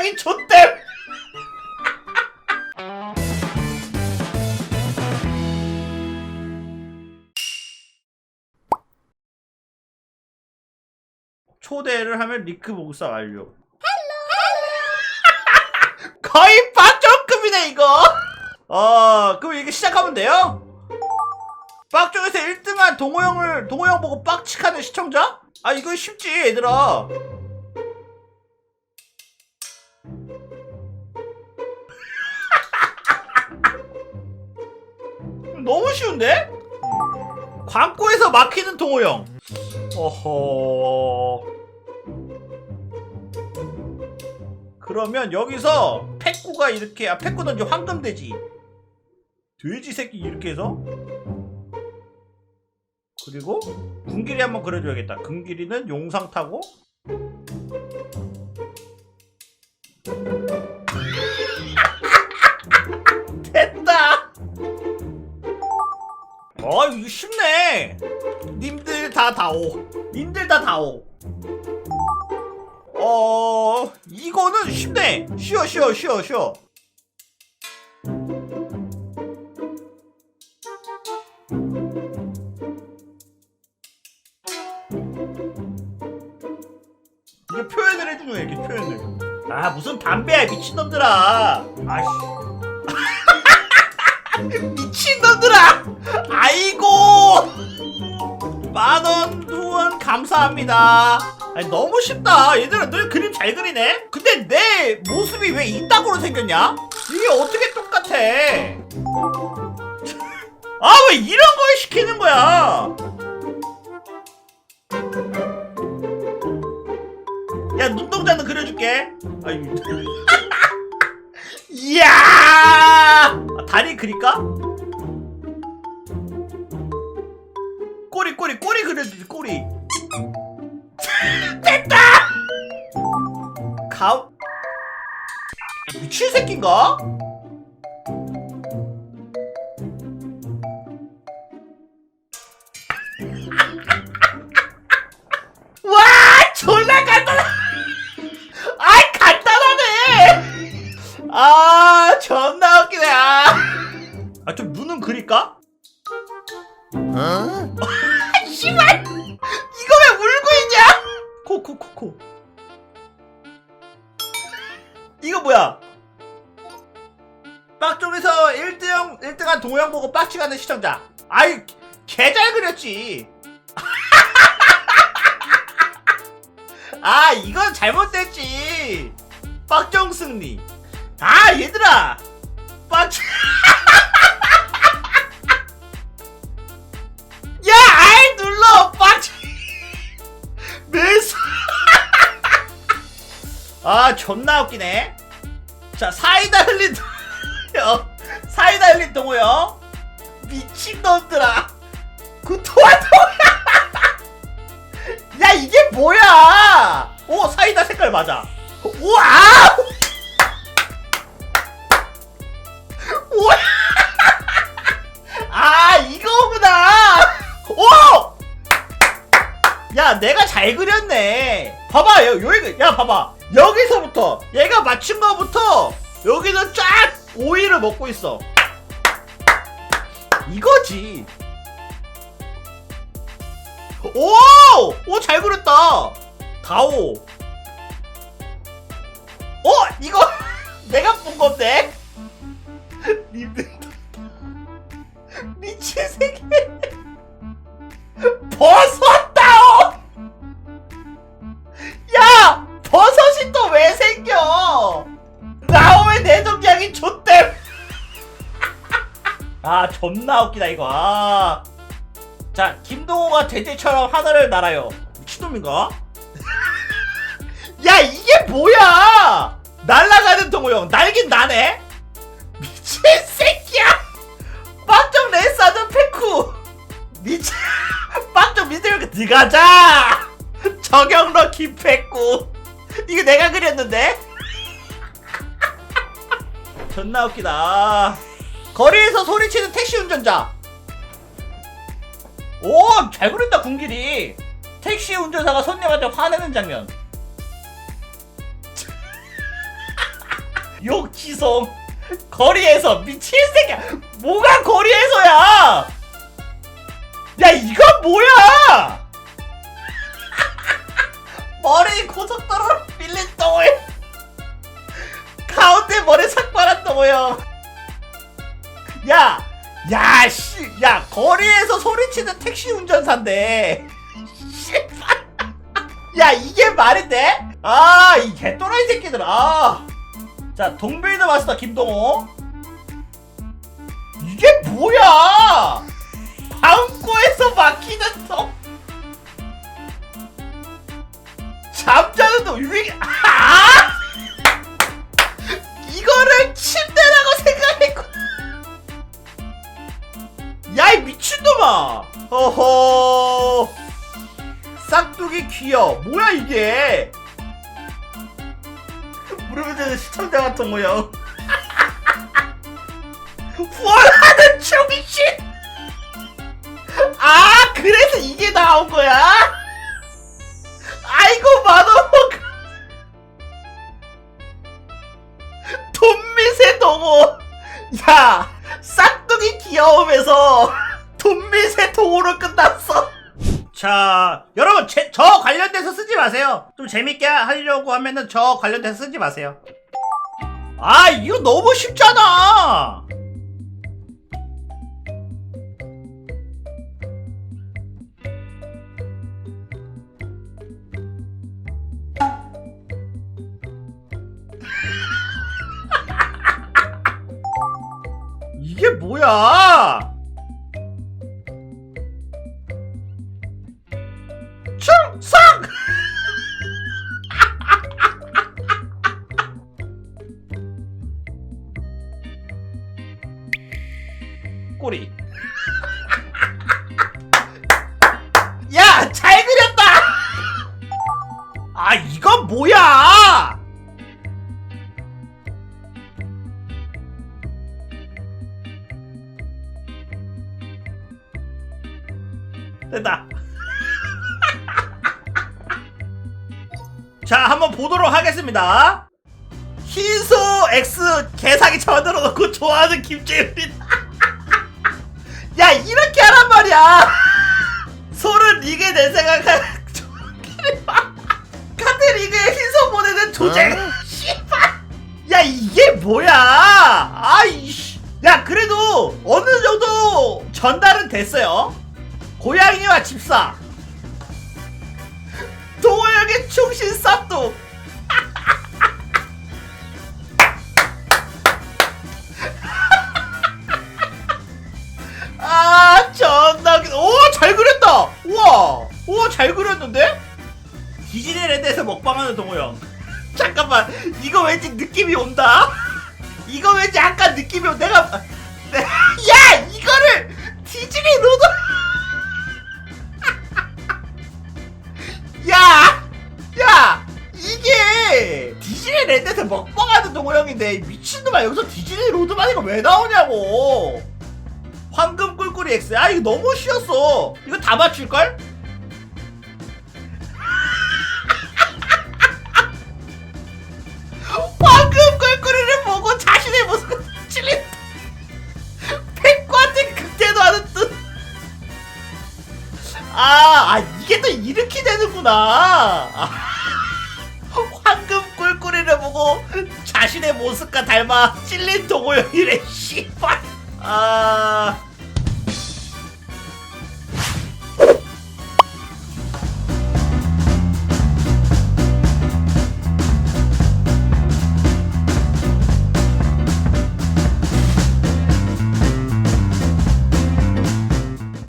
정장이 좆댐 초대를 하면 리크 복사 완료 거의 박정급이네 이거 어 그럼 이게 시작하면 돼요? 빡종에서 1등한 동호형을 동호형 보고 빡칙하는 시청자? 아 이거 쉽지 얘들아 너무 쉬운데? 광고에서 막히는 동호형. 어허. 그러면 여기서 패꾸가 이렇게 아 패꾸는 이제 황금돼지. 돼지 새끼 이렇게 해서? 그리고 군길이 한번 그려줘야겠다. 군길이는 용상 타고 어 이거 쉽네. 님들 다 다오. 님들 다 다오. 어 이거는 쉽네. 쉬어 쉬어 쉬어 쉬어. 이게 표현을 해주는 거야, 이렇게 표현을. 아, 무슨 담배야, 미친놈들아. 아씨. 미친놈들아! 아이고! 만원 후원 감사합니다. 아니, 너무 쉽다. 얘들아, 너 그림 잘 그리네? 근데 내 모습이 왜 이따구로 생겼냐? 이게 어떻게 똑같아? 아, 왜 이런 걸 시키는 거야? 야 눈동자는 그려줄게. 아유. 이야. 아, 다리 그릴까? 꼬리 꼬리 꼬리 그려주지 꼬리. 됐다. 가. 미친 새끼인가? 어? 씨발 이거 왜 울고 있냐? 코 코 코 코. 이거 뭐야? 빡종에서 1등 1등한 동영 보고 빡치가는 시청자. 아이 개 잘 그렸지. 아 이건 잘못됐지 빡정 승리 아 얘들아 빡 아 존나 웃기네 자 사이다 흘린 동호요 사이다 흘린 동호요 미친놈들아 구토와 동호야 야 이게 뭐야? 오 사이다 색깔 맞아. 우와! 우와! 아 이거구나. 오! 야 내가 잘 그렸네. 봐봐 여, 여기 야 봐봐 여기서부터 얘가 맞춘 거부터 여기는 쫙 오이를 먹고 있어. 이거지. 오! 오, 잘 그렸다! 다오. 어? 이거 내가 본 건데? 미친 새끼. 아, 존나 웃기다, 이거. 아. 자, 김동호가 돼지처럼 하늘을 날아요. 미친놈인가? 야, 이게 뭐야! 날아가는 동호 형, 날긴 나네? 미친 새끼야! 빵점 레이스 하던 페쿠! 미친, 빵점 미들게 들어가자! 저경러 김페쿠! 이거 내가 그렸는데? 존나 웃기다. 거리에서 소리치는 택시 운전자. 오, 잘 그린다, 군길이. 택시 운전사가 손님한테 화내는 장면. 시송 거리에서 미친 새끼야 뭐가 거리에서야 야 이건 뭐야 머리 고속도로로 밀린 동호회 가운데 머리 삭발한 동호형 야, 야, 씨, 야, 거리에서 소리치는 택시 운전사인데. 씨발. 야, 이게 말이 돼? 아, 이 개또라이 새끼들, 아. 자, 동빌드 마스터 김동호. 이게 뭐야? 방구에서 막히는 동. 잠자는 동, 이게, 아! 이거를 침대 허허. 싹둑이 귀여. 뭐야 이게? 무릎에 시청자 같은 거야? 후원하는 중이신 아 그래서 이게 나온 거야? 아이고 맛없어 돈미세 동호. 야 싹둑이 귀여움에서 돈미세 동호로 끝났어. 자 여러분 제, 저 관련돼서 쓰지 마세요. 좀 재밌게 하려고 하면은 저 관련돼서 쓰지 마세요. 아 이거 너무 쉽잖아! 이게 뭐야? 꼬리. 야, 잘 그렸다! 아, 이건 뭐야! 됐다. 자, 한번 보도록 하겠습니다. 희소 X 개사기 만들어 놓고 좋아하는 김재율이. 야, 이렇게 하란 말이야. 소를 리그에 낼 생각한 카드 리그에 희소 보내는 조쟁. 씨발. 야, 이게 뭐야? 아이씨. 야, 그래도 어느 정도 전달은 됐어요. 고양이와 집사 도호역의 충신 쌉도 우와 우와 잘 그렸는데 디즈니 랜드에서 먹방하는 동호형 잠깐만 이거 왠지 느낌이 온다 이거 왠지 약간 느낌이 온 내가 야 이거를 디즈니 로드 야! 야! 이게 디즈니 랜드에서 먹방하는 동호형인데 이 미친놈아 여기서 디즈니 로드마니가 왜 나오냐고 황금 꿀꿀이 X 아 이거 너무 쉬웠어 이거 다 맞출걸? 황금 꿀꿀이를 보고 자신의 모습을 찔린 백과한테 극대도 하는 뜻 아, 아 이게 또 이렇게 되는구나. 아, 황금 꿀꿀이를 보고 자신의 모습과 닮아 찔린 동호형이래. 씨발. 아,